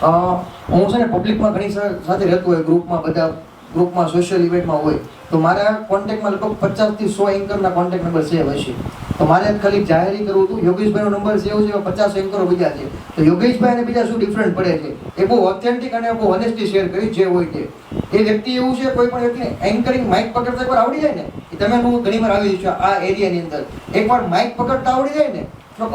હું છે ને પબ્લિકમાં ઘણી સાથે રહેતો હોય ગ્રુપમાં બધા ગ્રુપમાં સોશિયલ ઇવેન્ટમાં હોય, તો મારા કોન્ટેક્ટમાં લગભગ પચાસથી સો એન્કરના કોન્ટેક્ટ નંબર સેવ હશે. તો મારે ખાલી જાહેરી કરવું હતું, યોગેશભાઈનો નંબર સેવ છે પચાસ એન્કરો બીજા છે. તો યોગેશભાઈ અને બીજા શું ડિફરન્ટ પડે છે? એ બહુ ઓથેન્ટિક અને બહુ ઓનેસ્ટી શેર કરી જે હોય તે. એ વ્યક્તિ એવું છે, કોઈ પણ વ્યક્તિને એન્કરિંગ માઇક પકડતા એકવાર આવડી જાય ને, એ તમે હું ઘણી વાર આવી છું આ એરિયાની અંદર. એકવાર માઇક પકડતા આવડી જાય ને, તો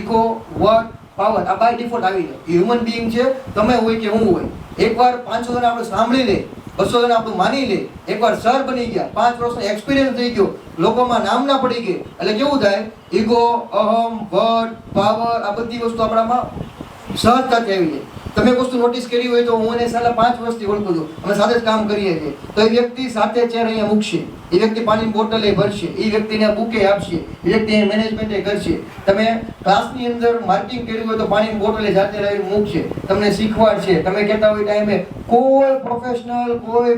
ઇકો વર્ડ પાવર આ બાય ડિફોલ્ટ આવી જાય. હ્યુમન બિંગ છે, તમે હોય કે હું હોય. એકવાર પાંચસો જણા આપણે સાંભળી લે બસો જણા આપણું માની લે એકવાર સર બની ગયા, પાંચ વર્ષનો એક્સપિરિયન્સ થઈ ગયો, લોકોમાં નામ ના પડી ગઈ એટલે કેવું થાય? ઈગો અહમ વટ પાવર, આ બધી વસ્તુ આપણામાં સહજતાથી આવી જાય. તમે વસ્તુ નોટિસ કરી હોય તો હું એને સાલા પાંચ વર્ષથી ઓળખું છું. અમે સાથે જ કામ કરીએ છીએ. તો એ વ્યક્તિ સાથે ચેર અહીંયા મૂકશે. એ વ્યક્તિ પાણીની બોટલ એ ભરશે. એ વ્યક્તિને બુકે આપશે. એ વ્યક્તિ મેનેજમેન્ટ કરશે. તમે ક્લાસની અંદર માર્કિંગ કર્યું હોય તો પાણીની બોટલ એ જાતે લાવીને મૂકશે. તમને શીખવાડશે. તમે કહેતા હોય ટાઈમે કોઈ પ્રોફેશનલ કોઈ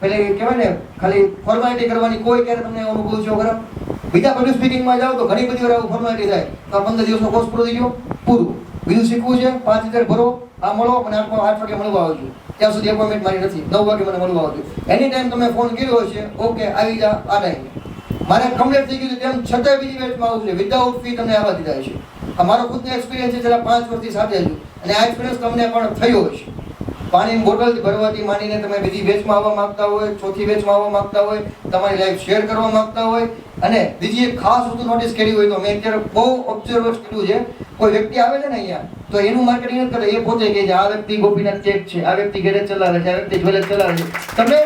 પેલે કહેવાય ને, ખાલી ફોર્માલિટી કરવાની કોઈ ક્યારે તમને અનુભવ છે બીજા પબ્લિક સ્પીકિંગમાં જાઓ તો ઘણી બધી વાર ફોર્માલિટી થાય. તો પંદર દિવસનો કોર્સ પૂરો થઈ ગયો? પૂરું. બીજું શીખવું છે? પાંચ હજાર ભરો, આ મળો અને આઠ આઠ વાગે મળવા આવજો. ત્યાં સુધી એપોઇન્ટમેન્ટ મારી નથી. નવ વાગે મને મળવા આવજો. એની ટાઈમ તમે ફોન કર્યો છે ઓકે આવી જા, આ ટાઈમે મારે કમ્પ્લીટ થઈ ગયું છે, તેમ છતાંય બીજી બેચમાં આવું છે. વિધાઉટ ફી તમને આવવા દીધા છે આ મારો ખુદનો એક્સપિરિયન્સ છે, જરા પાંચ વર્ષથી સાથે છું. અને આ એક્સપિરિયન્સ તમને પણ થયો હશે. પાણીની બોટલ ભરવાથી માંડીને તમે બીજી બેચમાં આવવા માંગતા હોય, ચોથી બેચમાં આવવા માંગતા હોય, તમારી લાઈફ શેર કરવા માંગતા હોય. અને બીજી એક ખાસ વસ્તુ નોટિસ કરી હોય તો મેં અત્યારે બહુ ઓબ્ઝર્વ કર્યું છે. કોઈ વ્યક્તિ આવે છે ને અહીંયા, તો એનું માર્કેટિંગ કરે. એ પોતે છે, આ વ્યક્તિ ગોપીનાથ ચેક છે, આ વ્યક્તિ ઘરે ચલાવે છે, આ વ્યક્તિ જ્વેલર ચલાવે છે. તમે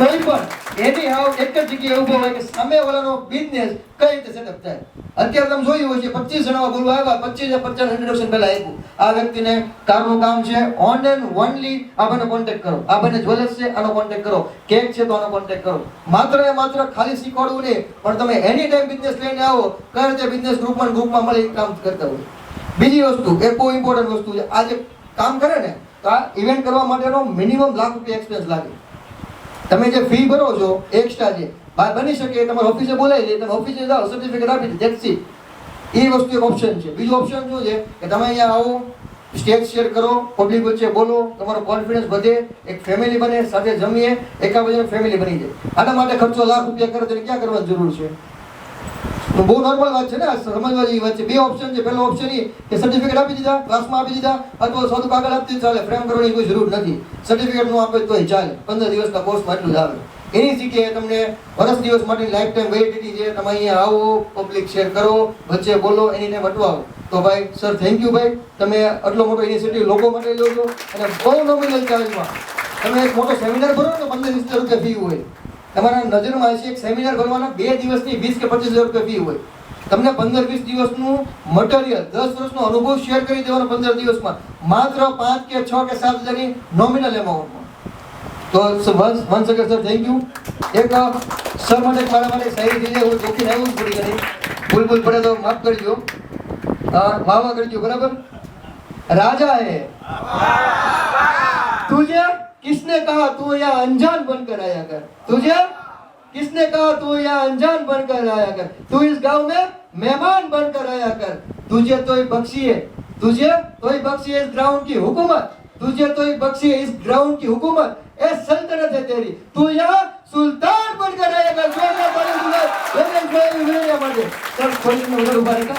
કોઈ પણ એની હાવ એક જ જગ્યાએ ઊભો હોય કે સામે વાળાનો બિઝનેસ કઈ રીતે સેટઅપ થાય? અત્યારે તમે જોયું હોય છે પચીસ જણા બોલવા આવ્યા, પચીસ પચાસ ઇન્ટ્રોડક્શન પહેલા આપ્યું. આ વ્યક્તિને કારનું કામ છે ઓન એન્ડ ઓનલી આપણને કોન્ટેક્ટ કરો. આ બંને જ્વેલર્સ છે, આનો કોન્ટેક્ટ કરો. કેક છે, તો આનો કોન્ટેક્ટ કરો. માત્ર ને માત્ર ખાલી શીખવાડવું નહીં, પણ તમે એની ટાઈમ બિઝનેસ લઈને આવો, કઈ રીતે બિઝનેસ ગ્રુપમાં ગ્રુપમાં મળી કામ કરતા હોય. બીજી વસ્તુ એક બહુ ઇમ્પોર્ટન્ટ વસ્તુ છે. આ જે કામ કરે ને, તો આ ઇવેન્ટ કરવા માટેનો મિનિમમ લાખ રૂપિયા એક્સપેન્સ લાગે. તમે જે ફી ભરો છો એક્સ્ટ્રા જે બા- બની શકે તમારે ઓફિસે બોલાવી દે, તમે ઓફિસે જાઓ સર્ટિફિકેટ આપી દે it. એ વસ્તુ એક ઓપ્શન છે. બીજું ઓપ્શન શું છે? કે તમે અહીંયા આવો સ્ટેજ શેર કરો પબ્લિક વચ્ચે બોલો, તમારો કોન્ફિડન્સ વધે, એક ફેમિલી બને, સાથે જમીએ એકા પછી ફેમિલી બની જાય. આના માટે ખર્ચો લાખ રૂપિયા કરે તો ક્યાં કરવાની જરૂર છે? બહુ નોર્મલ વાત છે ને સમજવા જેવી વાત છે. બે ઓપ્શન છે. પહેલો ઓપ્શન એ સર્ટિફિકેટ આપી દીધા ક્લાસમાં આપી દીધા, અથવા સાદું કાગળ આપી દીધું, ચાલે. ફ્રેમ કરવાની કોઈ જરૂર નથી. સર્ટિફિકેટનું આપે તોય ચાલે. પંદર દિવસના કોર્સમાં એટલું આવે. એની જગ્યાએ તમને વર્ષ દિવસ માટેની લાઈફ ટાઈમ વેલિડિટી છે તમે અહીંયા આવો પબ્લિક શેર કરો, વચ્ચે બોલો, એની ટાઈમ તો ભાઈ સર થેન્ક યુ ભાઈ. તમે આટલો મોટો ઇનિશિયેટિવ લોકો માટે લો છો. અને બહુ નોમિનલ ચાર્જમાં તમે એક મોટો સેમિનાર ભરો ને પંદર વીસ રૂપિયા ફી હોય. તમારા નજરમાં હશે એક સેમિનાર ભરવાના બે દિવસની વીસ કે પચીસ હજાર રૂપિયા ફી હોય. તમને પંદર વીસ દિવસનું મટીરિયલ દસ વર્ષનો અનુભવ શેર કરી દેવાનો પંદર દિવસમાં. માત્ર પાંચ કે છ કે સાત હજારની નોમિનલ એમાઉન્ટમાં તો once once sir thank you એક સર માટે મારા માટે સારી થઈ જાય હું ચોખી નહીં પડી ગઈ ભૂલ ભૂલ પડે તો માફ કરજો. વાહ વાહ કરજો બરાબર? રાજા હે. તુજે किसने कहा तू यह अनजान बनकर आया कर तुझे किसने कहा तू यह अनजान बनकर आया कर तू इस गाँव में मेहमान बनकर आया कर तुझे तो ही बख्शी है तुझे तो ही बख्शी है इस ग्राउंड की हुकूमत तुझे तो ही बख्शी है इस ग्राउंड की हुकूमत ए सल्तनत है तेरी तू यहाँ सुल्तान बनकर आया कर जो अल्लाह ताला तुझे बड़े आएगा जोरदार ताली सब खोलने उधर उभारेगा